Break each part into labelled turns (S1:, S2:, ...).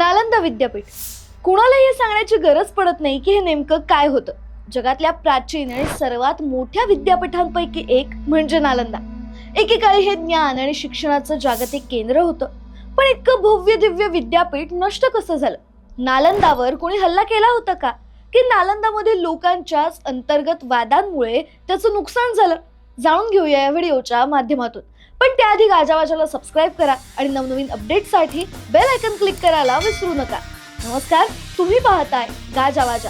S1: नालंदा विद्यापीठ. कुणालाही हे सांगण्याची गरज पडत नाही की हे नेमकं काय होतं. जगातल्या प्राचीन आणि सर्वात मोठ्या विद्यापीठांपैकी एक म्हणजे नालंदा. एकेकाळी हे ज्ञान आणि शिक्षणाचं जागतिक केंद्र होतं. पण इतकं भव्य दिव्य विद्यापीठ नष्ट कसं झालं? नालंदावर कोणी हल्ला केला होता का? की नालंदामधील लोकांच्याच अंतर्गत वादांमुळे त्याचं नुकसान झालं? जाणून घेऊया या व्हिडिओच्या माध्यमातून. पण त्याआधी गाजावाजाला सबस्क्राईब करा आणि नवनवीन अपडेटसाठी बेल आयकन क्लिक करायला विसरू नका. नमस्कार तुम्ही पाहताय गाजावाजा.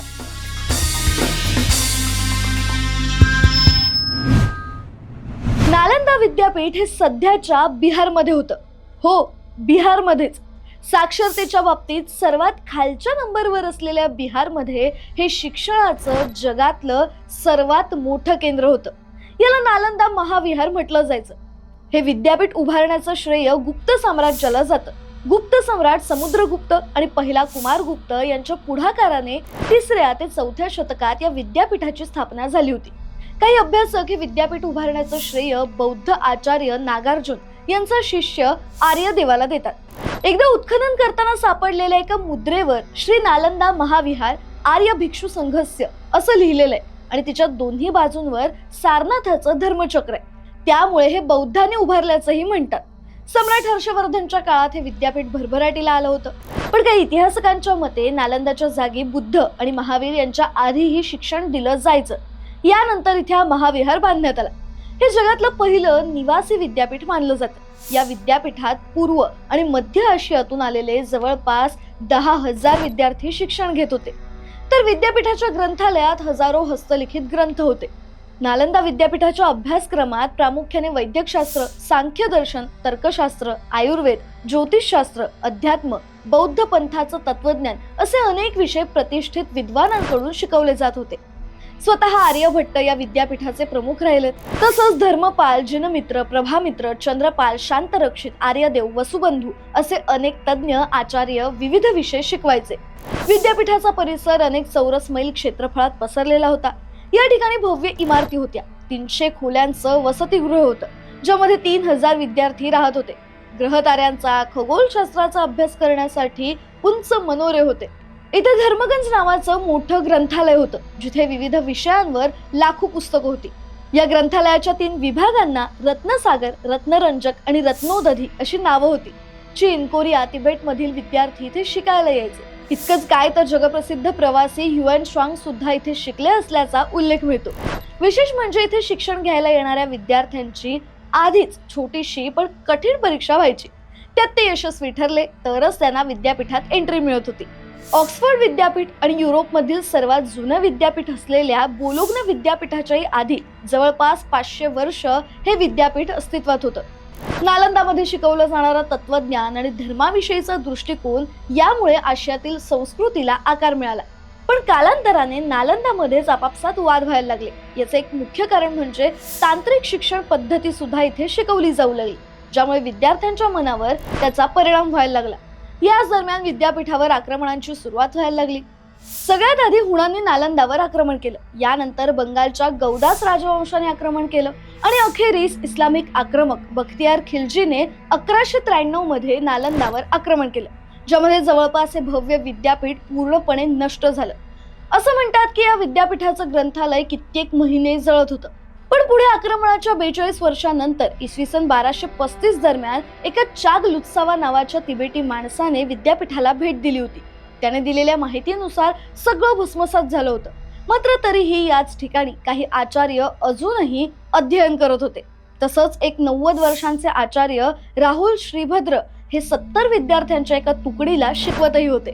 S1: नालंदा विद्यापीठ हे सध्याच्या बिहारमध्ये होतं. हो बिहारमध्येच. साक्षरतेच्या बाबतीत सर्वात खालच्या नंबरवर असलेल्या बिहारमध्ये हे शिक्षणाचं जगातलं सर्वात मोठं केंद्र होतं. याला नालंदा महाविहार म्हटलं जायचं. हे विद्यापीठ उभारण्याचं श्रेय गुप्त साम्राज्याला जातं. गुप्त सम्राट समुद्रगुप्त आणि पहिला कुमारगुप्त यांच्या पुढाकाराने तिसऱ्या ते चौथ्या शतकात या विद्यापीठाची स्थापना झाली होती. काही अभ्यासक हे विद्यापीठ उभारण्याचं श्रेय बौद्ध आचार्य नागार्जुन यांचा शिष्य आर्यदेवाला देतात. एकदा उत्खनन करताना सापडलेल्या एका मुद्रेवर श्री नालंदा महाविहार आर्य भिक्षू संघस्य असं लिहिलेलं आहे आणि तिच्या दोन्ही बाजूंवर सारनाथाचं धर्मचक्र आहे. त्यामुळे हे बौद्धाने उभारल्याचंही म्हणतात. सम्राट हर्षवर्धनच्या काळात हे विद्यापीठ भरभराटीला आलं होतं. पण काही इतिहासकांच्या मते नालंदाच्या जागी बुद्ध आणि महावीर यांच्या आधीही शिक्षण दिलं जायचं. यानंतर इथे हा महाविहार बांधण्यात आला. हे जगातलं पहिलं निवासी विद्यापीठ मानलं जातं. या विद्यापीठात पूर्व आणि मध्य आशियातून आलेले जवळपास दहा हजार विद्यार्थी शिक्षण घेत होते. तर विद्यापीठाच्या ग्रंथालयात हजारो हस्तलिखित ग्रंथ होते. नालंदा विद्यापीठाच्या अभ्यासक्रमात प्रामुख्याने वैद्यकशास्त्र सांख्यदर्शन तर्कशास्त्र आयुर्वेद ज्योतिषशास्त्र अध्यात्म बौद्ध पंथाचं तत्वज्ञान असे अनेक विषय प्रतिष्ठित विद्वानांकडून शिकवले जात होते. स्वतः आर्यभट्ट या विद्यापीठाचे प्रमुख राहिले तसंच धर्मपाल जिनमित्र प्रभामित्र चंद्रपाल शांतरक्षित आर्यदेव वसुबंधू असे अनेक तज्ज्ञ आचार्य विविध विषय शिकवायचे. विद्यापीठाचा परिसर अनेक चौरस मैल क्षेत्रफळात पसरलेला होता. या ठिकाणी भव्य इमारती होत्या. तीनशे खोल्यांचं वसतिगृह होतं ज्यामध्ये तीन हजार विद्यार्थी राहत होते. ग्रहताऱ्यांचा खगोलशास्त्राचा अभ्यास करण्यासाठी उंच मनोरे होते. इथे धर्मगंज नावाचं मोठं ग्रंथालय होतं जिथे विविध विषयांवर लाखो पुस्तकं होती. या ग्रंथालयाच्या तीन विभागांना रत्नसागर रत्नरंजक आणि रत्नोदधी अशी नावं होती. चीन कोरिया तिबेटमधील विद्यार्थी इथे शिकायला यायचे. इतकंच काय तर जगप्रसिद्ध प्रवासी युएन श्वांग सुद्धा इथे शिकले असल्याचा उल्लेख मिळतो. विशेष म्हणजे इथे शिक्षण घ्यायला येणाऱ्या विद्यार्थ्यांची आधीच छोटीशी पण कठीण परीक्षा व्हायची. त्यात ते यशस्वी ठरले तरच त्यांना विद्यापीठात एंट्री मिळत होती. ऑक्सफर्ड विद्यापीठ आणि युरोपमधील सर्वात जुनं विद्यापीठ असलेल्या बोलोग्न विद्यापीठाच्याही आधी जवळपास पाचशे वर्ष हे विद्यापीठ अस्तित्वात होतं. नालंदामध्ये शिकवलं जाणारं तत्वज्ञान आणि धर्माविषयीचा दृष्टिकोन यामुळे आशियातील संस्कृतीला आकार मिळाला. पण कालांतराने नालंदामध्येच आपापसात वाद व्हायला लागले. याचे एक मुख्य कारण म्हणजे तांत्रिक शिक्षण पद्धती सुद्धा इथे शिकवली जाऊ लागली ज्यामुळे विद्यार्थ्यांच्या मनावर त्याचा परिणाम व्हायला लागला. याच दरम्यान विद्यापीठावर आक्रमणांची सुरुवात व्हायला लागली. सगळ्यात आधी हुणांनी नालंदावर आक्रमण केलं. यानंतर बंगालच्या गौदास राजवंशाने आक्रमण केलं. आणि अखेरीस इस्लामिक आक्रमक बख्तियार खिलजीने अकराशे त्र्याण्णवमध्ये नालंदावर आक्रमण केलं ज्यामध्ये जवळपास हे भव्य विद्यापीठ पूर्णपणे नष्ट झालं. असं म्हणतात की या विद्यापीठाचं ग्रंथालय कित्येक महिने जळत होतं. पण पुढे आक्रमणाच्या बेचाळीस वर्षानंतर इसवी सन बाराशे पस्तीस दरम्यान एका चाग लुत्सावा नावाच्या तिबेटी माणसाने विद्यापीठाला भेट दिली होती. त्याने दिलेल्या माहितीनुसार सगळं भस्मसात झालं होतं. मात्र तरीही याच ठिकाणी काही आचार्य अजूनही अध्ययन करत होते. तसंच एक नव्वद वर्षांचे आचार्य राहुल श्रीभद्र हे सत्तर विद्यार्थ्यांच्या एका तुकडीला शिकवतही होते.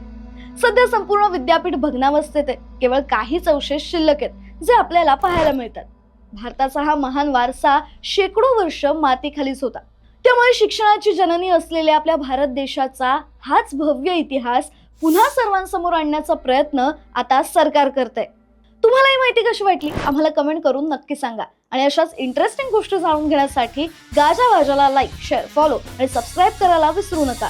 S1: सध्या संपूर्ण विद्यापीठ भग्नावस्थेत आहे. केवळ काहीच अवशेष शिल्लक आहेत जे आपल्याला पाहायला मिळतात. भारताचा हा महान वारसा शेकडो वर्ष मातीखालीच होता. त्यामुळे शिक्षणाची जननी असलेल्या आपल्या भारत देशाचा हाच भव्य इतिहास पुन्हा सर्वांसमोर आणण्याचा प्रयत्न आता सरकार करत आहे तुम्हाला ही माहिती कशी वाटली? आम्हाला कमेंट करून नक्की सांगा. आणि अशाच इंटरेस्टिंग गोष्टी जाणून घेण्यासाठी गाजा वाजाला लाईक शेअर फॉलो आणि सबस्क्राईब करायला विसरू नका.